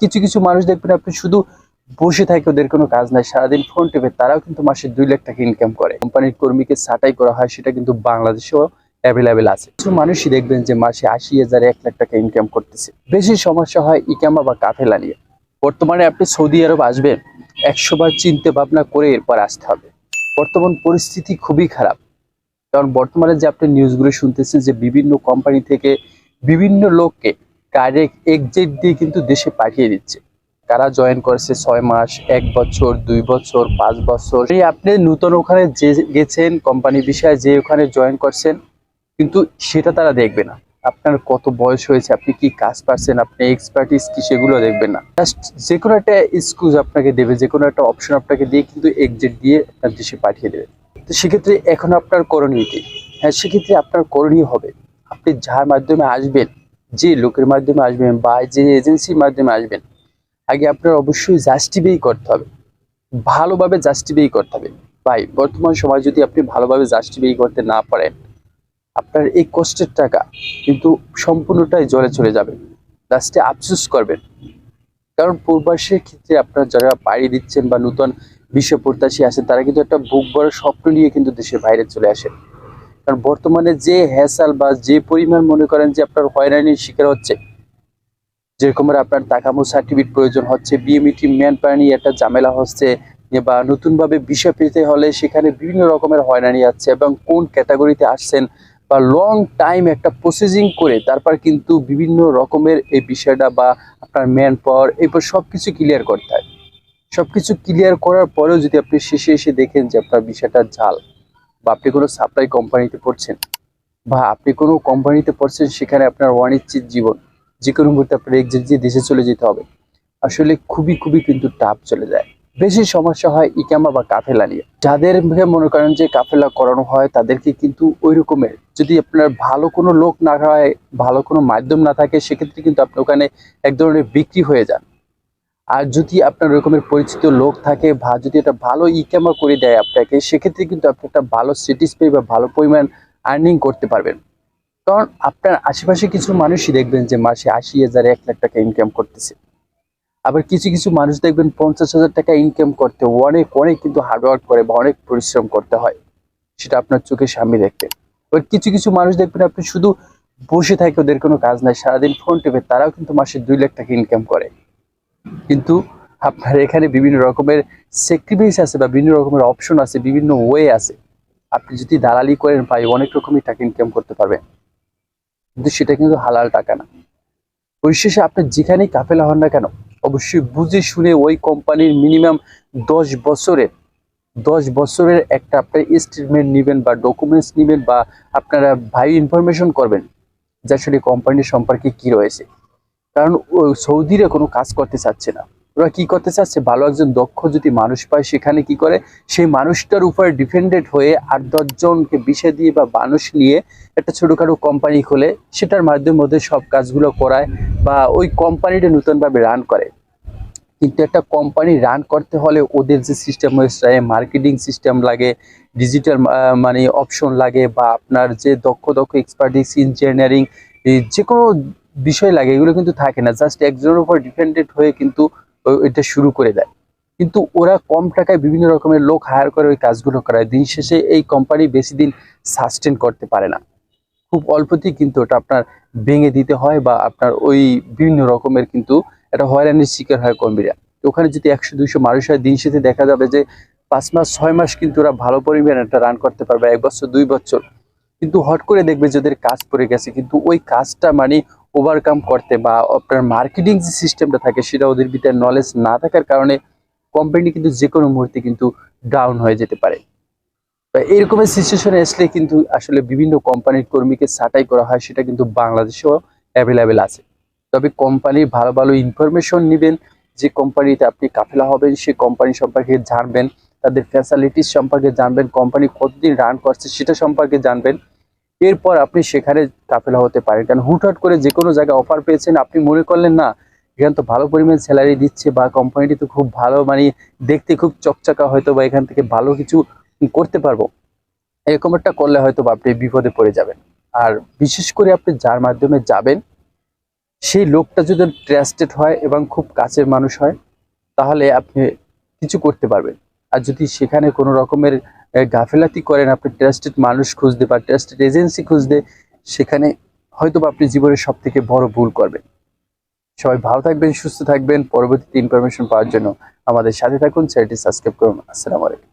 কিছু কিছু মানুষ দেখবেন আপনি শুধু বসে থাকে, ওদের কোনো কাজ নাই। সারাদিন ফোন টেপে তারাও কিন্তু মাসে দুই লাখ টাকা ইনকাম করে। কোম্পানির কর্মীকে ছাঁটাই করা হয়, সেটা কিন্তু বাংলাদেশেও অ্যাভেলেবেল আছে। কিছু মানুষই দেখবেন যে মাসে আশি হাজার, এক লাখ টাকা ইনকাম করতেছে। বেশি সমস্যা হয় ইকামা বা কাফেলা নিয়ে। বর্তমানে আপনি সৌদি আরব আসবেন, একশো বার চিন্তা ভাবনা করে এরপর আসতে হবে। বর্তমান পরিস্থিতি খুবই খারাপ। কারণ বর্তমানে যে আপনি নিউজগুলো শুনতেছেন যে বিভিন্ন কোম্পানি থেকে বিভিন্ন লোককে ডাইরেক্ট এক্সিট দিয়ে কিন্তু দেশে পাঠিয়ে দিচ্ছে। কারা জয়েন করেছে ছয় মাস, এক বছর, দুই বছর, পাঁচ বছর? এই আপনি নূতন ওখানে যে গেছেন কোম্পানি বিষয়ে যে ওখানে জয়েন করছেন, কিন্তু সেটা তারা দেখবে না। আপনার কত বয়স হয়েছে, আপনি কি কাজ পারছেন, আপনি এক্সপার্টিস কি সেগুলো দেখবেন না। জাস্ট যে কোনো একটা এক্সকিউজ আপনাকে দেবে যে কোনো একটা অপশন আপনাকে দিয়ে কিন্তু এক্সিট দিয়ে আপনার দেশে পাঠিয়ে দেবে। তো সেক্ষেত্রে এখন আপনার করণীয় কি? হ্যাঁ সেক্ষেত্রে আপনার করণীয় হবে। আপনি যার মাধ্যমে আসবেন যে লোকের মাধ্যমে আসবেন বা যে এজেন্সির মাধ্যমে আসবেন, আগে আপনার অবশ্যই জাস্টিফাই করতে হবে। ভালোভাবে জাস্টিফাই করতে হবে। ভাই, বর্তমান সময় যদি আপনি ভালোভাবে জাস্টিফাই করতে না পারেন, আপনার এই কষ্টের টাকা কিন্তু সম্পূর্ণটাই জলে চলে যাবে। লাস্টে আফসোস করবেন। কারণ পূর্বাসের ক্ষেত্রে আপনার যারা পাড়ি দিচ্ছেন বা নূতন বিশ্ব প্রত্যাশী আছেন, তারা কিন্তু একটা বুক বড় স্বপ্ন নিয়ে কিন্তু দেশের বাইরে চলে আসেন। কারণ বর্তমানে যে হ্যাসাল বা যে পরিমাণ মনে করেন যে আপনার হয়রানির শিকার হচ্ছে, যেরকম আপনার তাকামো সার্টিফিকেট প্রয়োজন হচ্ছে বিএমইটি ম্যান পাওয়ার একটা ঝামেলা হচ্ছে, বা নতুনভাবে বিষয় পেতে হলে সেখানে বিভিন্ন রকমের হয়রানি আছে এবং কোন ক্যাটাগরিতে আসছেন বা লং টাইম একটা প্রসেসিং করে তারপর কিন্তু বিভিন্ন রকমের এই বিষয়টা বা আপনার ম্যান পাওয়ার এরপর সব কিছু ক্লিয়ার করতে হয়। সব কিছু ক্লিয়ার করার পরেও যদি আপনি শেষে এসে দেখেন যে আপনার বিষয়টা জাল বা আপনি কোনো সাপ্লাই কোম্পানিতে পড়ছেন বা আপনি কোনো কোম্পানিতে পড়ছেন সেখানে আপনার অনিশ্চিত জীবন, যে কোনো মুহূর্তে আপনার এক্সিট দিয়ে দেশে চলে যেতে হবে। আসলে খুবই খুবই কিন্তু টাফ চলে যায়। বেশি সমস্যা হয় ইকামা বা কাফেলা নিয়ে। যাদের মনে করেন যে কাফেলা করানো হয়, তাদেরকে কিন্তু ওই রকমের যদি আপনার ভালো কোনো লোক না হয়, ভালো কোনো মাধ্যম না থাকে, সেক্ষেত্রে কিন্তু আপনি ওখানে এক ধরনের বিক্রি হয়ে যান। আর যদি আপনার ওরকমের পরিচিত লোক থাকে বা যদি একটা ভালো ইকামা করে দেয় আপনাকে, সেক্ষেত্রে কিন্তু আপনি একটা ভালো স্যাটিসফাই বা ভালো পরিমাণ আর্নিং করতে পারবেন। কারণ আপনার আশেপাশে কিছু মানুষই দেখবেন যে মাসে আশি হাজার, এক লাখ টাকা ইনকাম করতেছে। আবার কিছু কিছু মানুষ দেখবেন পঞ্চাশ হাজার টাকা ইনকাম করতে, অনেক অনেক কিন্তু হার্ডওয়ার্ক করে বা অনেক পরিশ্রম করতে হয়। সেটা আপনার চোখের সামনে দেখবেন এবার কিছু কিছু মানুষ দেখবেন আপনি শুধু বসে থাকে, ওদের কোনো কাজ নাই, সারাদিন ফোন টেপে, তারাও কিন্তু মাসে দুই লাখ টাকা ইনকাম করে। কিন্তু আপনার এখানে বিভিন্ন রকমের সেক্রিফাইস আছে বা বিভিন্ন রকমের অপশন আছে, বিভিন্ন ওয়ে আছে। আপনি যদি দালালি করেন ভাই, অনেক রকমই টাকা ইনকাম করতে পারবেন। কিন্তু সেটা কিন্তু হালাল টাকা না। পরিশেষে আপনি যেখানেই কাফেলা হন না কেন, অবশ্যই বুঝে শুনে ওই কোম্পানির মিনিমাম দশ বছরের দশ বছরের একটা আপনার স্টেটমেন্ট নেবেন বা ডকুমেন্টস নেবেন বা আপনারা ভাই ইনফরমেশন করবেন যে আসলে কোম্পানির সম্পর্কে কি রয়েছে। কারণ সৌদিরা কোনো কাজ করতে চাচ্ছে না। ওরা কি করতে চাচ্ছে? ভালো একজন দক্ষ যদি মানুষ পায়, সেখানে কি করে? সেই মানুষটার উপর ডিপেন্ডেন্ট হয়ে আট দশজনকে বিষে দিয়ে বা মানুষ নিয়ে একটা ছোটোখাটো কোম্পানি খোলে, সেটার মাধ্যমে মধ্যে সব কাজগুলো করায় বা ওই কোম্পানিটা নতুনভাবে রান করে। কিন্তু একটা কোম্পানি রান করতে হলে ওদের যে সিস্টেম হয়েছে মার্কেটিং সিস্টেম লাগে, ডিজিটাল মানে অপশন লাগে বা আপনার যে দক্ষ দক্ষ এক্সপার্টিস ইঞ্জিনিয়ারিং যে কোনো বিষয় লাগে, এগুলো কিন্তু থাকে না। জাস্ট একজনের উপর ডিপেন্ডেন্ট হয়ে কিন্তু এটা শুরু করে দেয়। কিন্তু ওরা কম টাকায় বিভিন্ন রকমের লোক হায়ার করে, ওই কাজগুলো করায়। দিন শেষে এই কোম্পানি বেশি দিন সাস্টেন করতে পারে না। খুব অল্পতেই কিন্তু ওটা আপনার ভেঙে দিতে হয় বা আপনার ওই বিভিন্ন রকমের কিন্তু একটা হয়রানির শিকার হয় কর্মীরা। ওখানে যদি একশো, দুইশো মানুষ হয়, দিন শেষে দেখা যাবে যে পাঁচ মাস, ছয় মাস কিন্তু ওরা ভালো পরিমাণ একটা রান করতে পারবে। এক বছর, দুই বছর। কিন্তু হট করে দেখবে যে ওদের কাজ পড়ে গেছে। কিন্তু ওই কাজটা মানে ওভারকাম করতে বা আপনার মার্কেটিং যে সিস্টেমটা থাকে সেটা ওদের ভিতরে নলেজ না থাকার কারণে কোম্পানি কিন্তু যে কোনো মুহূর্তে কিন্তু ডাউন হয়ে যেতে পারে। এরকমের সিচুয়েশনে আসলে কিন্তু আসলে বিভিন্ন কোম্পানির কর্মীকে ছাঁটাই করা হয়, সেটা কিন্তু বাংলাদেশেও অ্যাভেলেবেল আছে। তবে কোম্পানির ভালো ভালো ইনফরমেশন নেবেন, যে কোম্পানিতে আপনি কাফেলা হবেন সেই কোম্পানি সম্পর্কে জানবেন, তাদের ফ্যাসিলিটিস সম্পর্কে জানবেন কোম্পানি কতদিন রান করছে সেটা সম্পর্কে জানবেন। এরপর আপনি সেখানে কাফেলা হতে পারেন। কারণ হুটহাট করে যে কোনো জায়গায় অফার পেয়েছেন, আপনি মনে করলেন না, এখানে তো ভালো পরিমাণ স্যালারি দিচ্ছে বা কোম্পানিটি তো খুব ভালো মানে দেখতে খুব চকচকা হয়তো বা এখান থেকে ভালো কিছু করতে পারব। এরকম একটা করলে হয়তো বা আপনি বিপদে পড়ে যাবেন। আর বিশেষ করে আপনি যার মাধ্যমে যাবেন, সেই লোকটা যদি ট্রাস্টেড হয় এবং খুব কাছের মানুষ হয়, তাহলে আপনি কিছু করতে পারবেন। আর যদি সেখানে কোনো রকমের গাফেলাতি করেন, আপনি ট্রাস্টেড মানুষ খুঁজতে বা ট্রাস্টেড এজেন্সি খুঁজতে, সেখানে হয়তো আপনি জীবনের সব থেকে বড় ভুল করবেন। সবাই ভালো থাকবেন, সুস্থ থাকবেন। পরবর্তীতে ইনফরমেশন পাওয়ার জন্য আমাদের সাথে থাকুন। চ্যানেলটি সাবস্ক্রাইব করুন। আসসালামু আলাইকুম।